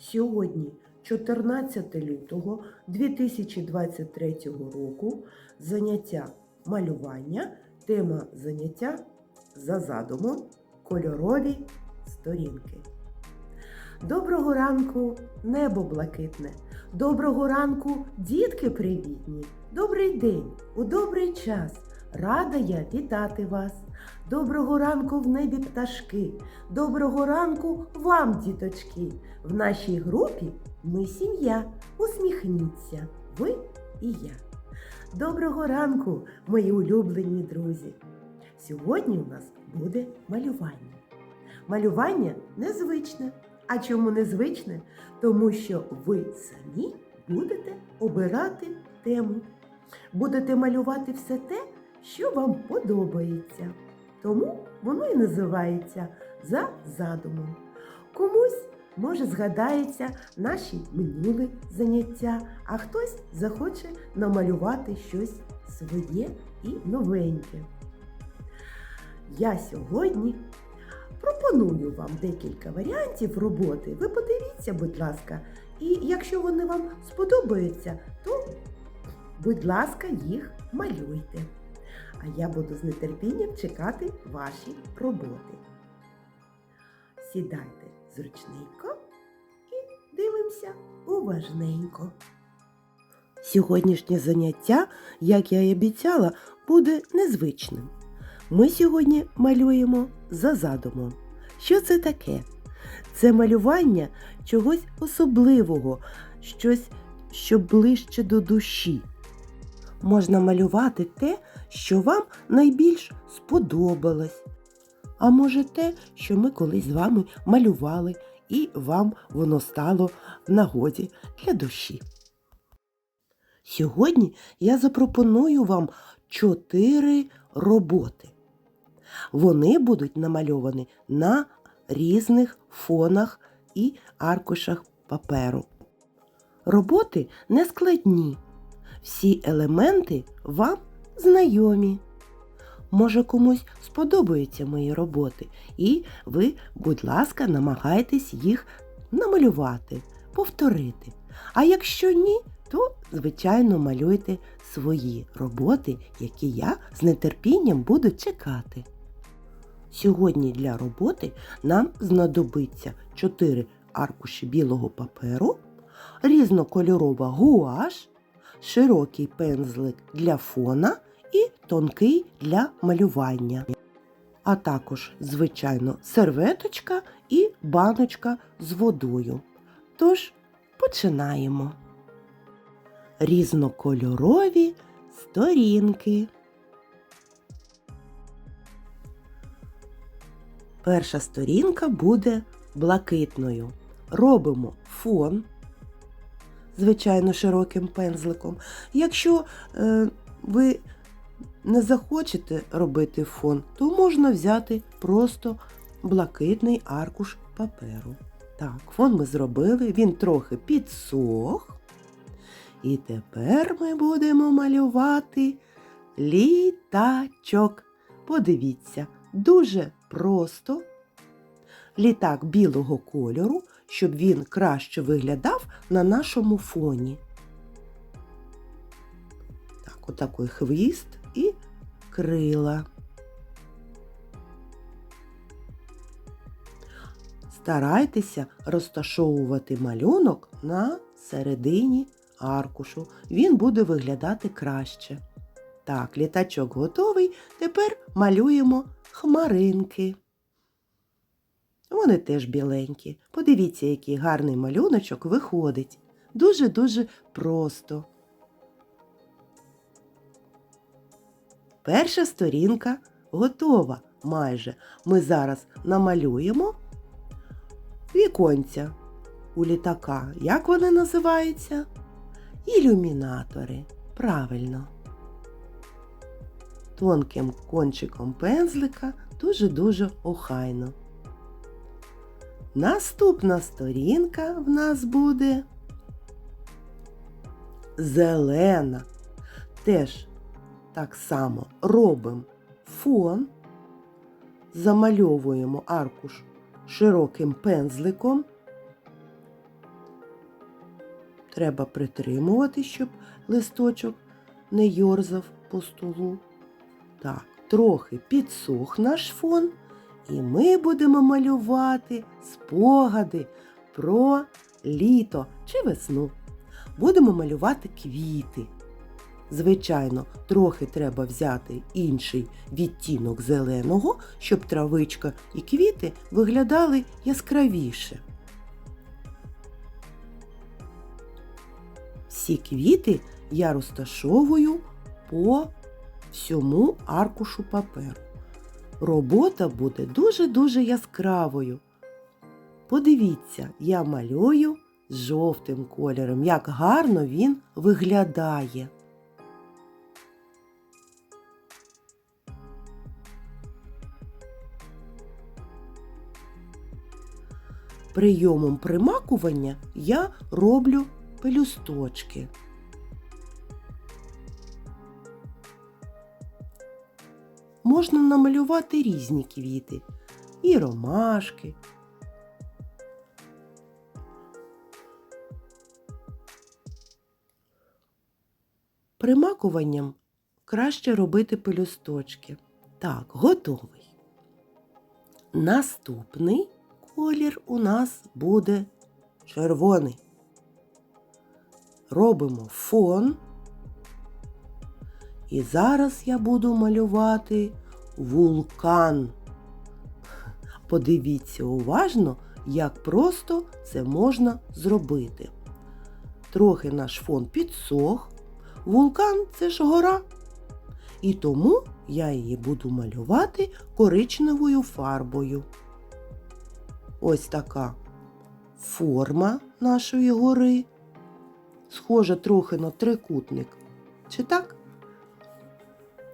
Сьогодні, 14 лютого 2023 року, заняття малювання, тема заняття за задумом кольорові сторінки. Доброго ранку, небо блакитне. Доброго ранку, дітки привітні. Добрий день, у добрий час. Рада я вітати вас. Доброго ранку в небі пташки. Доброго ранку вам, діточки. В нашій групі ми сім'я. Усміхніться, ви і я. Доброго ранку, мої улюблені друзі. Сьогодні у нас буде малювання. Малювання незвичне. А чому незвичне? Тому що ви самі будете обирати тему. Будете малювати все те, що вам подобається. Тому воно і називається за задумом. Комусь, може, згадається наші минулі заняття, а хтось захоче намалювати щось своє і новеньке. Я сьогодні пропоную вам декілька варіантів роботи. Ви подивіться, будь ласка, і якщо вони вам сподобаються, то, будь ласка, їх малюйте. А я буду з нетерпінням чекати ваші роботи. Сідайте зручненько і дивимося уважненько. Сьогоднішнє заняття, як я і обіцяла, буде незвичним. Ми сьогодні малюємо за задумом. Що це таке? Це малювання чогось особливого, щось, що ближче до душі. Можна малювати те, що вам найбільш сподобалось. А може те, що ми колись з вами малювали, і вам воно стало в нагоді для душі. Сьогодні я запропоную вам чотири роботи. Вони будуть намальовані на різних фонах і аркушах паперу. Роботи не складні. Всі елементи вам знайомі. Може, комусь сподобаються мої роботи, і ви, будь ласка, намагайтесь їх намалювати, повторити. А якщо ні, то, звичайно, малюйте свої роботи, які я з нетерпінням буду чекати. Сьогодні для роботи нам знадобиться 4 аркуші білого паперу, різнокольорова гуаш, широкий пензлик для фона і тонкий для малювання. А також, звичайно, серветочка і баночка з водою. Тож починаємо. Різнокольорові сторінки. Перша сторінка буде блакитною. Робимо фон, звичайно, широким пензликом. Якщо е, ви не захочете робити фон, то можна взяти просто блакитний аркуш паперу. Так, фон ми зробили, він трохи підсох. І тепер ми будемо малювати літачок. Подивіться, дуже просто літак білого кольору, щоб він краще виглядав на нашому фоні. Так, отакий хвіст і крила. Старайтеся розташовувати малюнок на середині аркушу. Він буде виглядати краще. Так, літачок готовий. Тепер малюємо хмаринки. Вони теж біленькі. Подивіться, який гарний малюночок виходить. Дуже-дуже просто. Перша сторінка готова майже. Ми зараз намалюємо віконця у літака. Як вони називаються? Ілюмінатори. Правильно. Тонким кончиком пензлика дуже-дуже охайно. Наступна сторінка в нас буде зелена. Теж так само робимо фон, замальовуємо аркуш широким пензликом треба притримувати, щоб листочок не йорзав по столу. Так, трохи підсох наш фон, і ми будемо малювати спогади про літо чи весну. Будемо малювати квіти. Звичайно, трохи треба взяти інший відтінок зеленого, щоб травичка і квіти виглядали яскравіше. Всі квіти я розташовую по всьому аркушу паперу. Робота буде дуже-дуже яскравою. Подивіться, я малюю жовтим кольором, як гарно він виглядає. Прийомом примакування я роблю пелюсточки. Можна намалювати різні квіти і ромашки. Примакуванням краще робити пелюсточки. Так, готовий. Наступний колір у нас буде червоний. Робимо фон. І зараз я буду малювати вулкан. Подивіться уважно, як просто це можна зробити. Трохи наш фон підсох. Вулкан це ж гора. І тому я її буду малювати коричневою фарбою. Ось така форма нашої гори. Схожа трохи на трикутник. Чи так?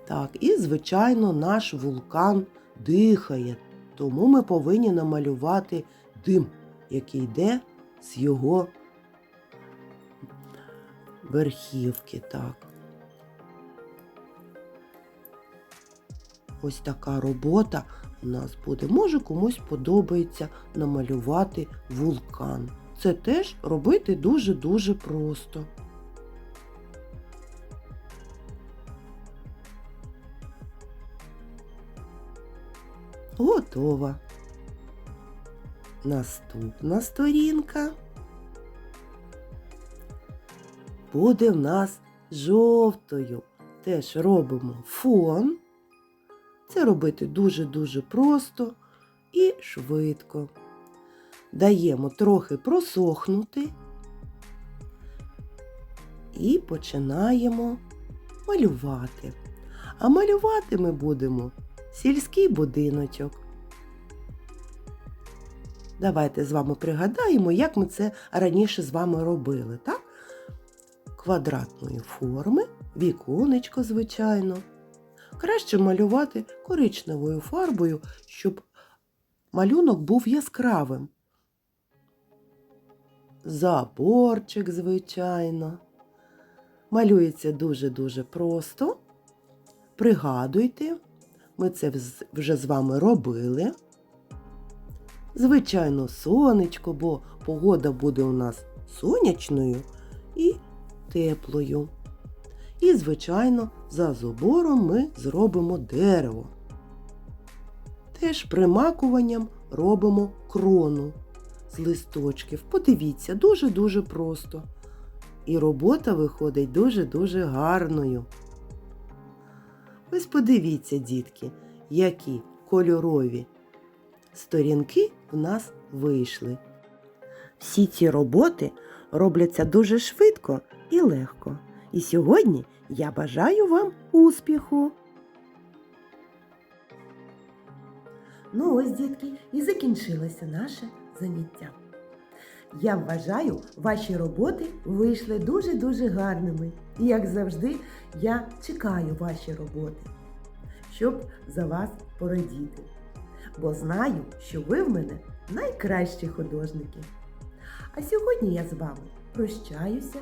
Так, і, звичайно, наш вулкан дихає, тому ми повинні намалювати дим, який йде з його верхівки. Так. Ось така робота у нас буде. Може комусь подобається намалювати вулкан. Це теж робити дуже-дуже просто. Готова. Наступна сторінка буде в нас жовтою. Теж робимо фон. Це робити дуже-дуже просто і швидко. Даємо трохи просохнути і починаємо малювати. А малювати ми будемо сільський будиночок. Давайте з вами пригадаємо, як ми це раніше з вами робили, так? Квадратної форми, віконечко, звичайно. Краще малювати коричневою фарбою, щоб малюнок був яскравим. Заборчик, звичайно. Малюється дуже-дуже просто. Пригадуйте, ми це вже з вами робили. Звичайно, сонечко, бо погода буде у нас сонячною і теплою. І, звичайно, за забором ми зробимо дерево. Теж примакуванням робимо крону з листочків. Подивіться, дуже-дуже просто. І робота виходить дуже-дуже гарною. Ось подивіться, дітки, які кольорові сторінки в нас вийшли. Всі ці роботи робляться дуже швидко і легко. І сьогодні я бажаю вам успіху. Ну ось, дітки, і закінчилося наше заняття. Я вважаю, ваші роботи вийшли дуже-дуже гарними. І, як завжди, я чекаю ваші роботи, щоб за вас порадіти. Бо знаю, що ви в мене найкращі художники. А сьогодні я з вами прощаюся.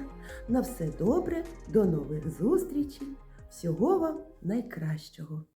На все добре, до нових зустрічей. Всього вам найкращого!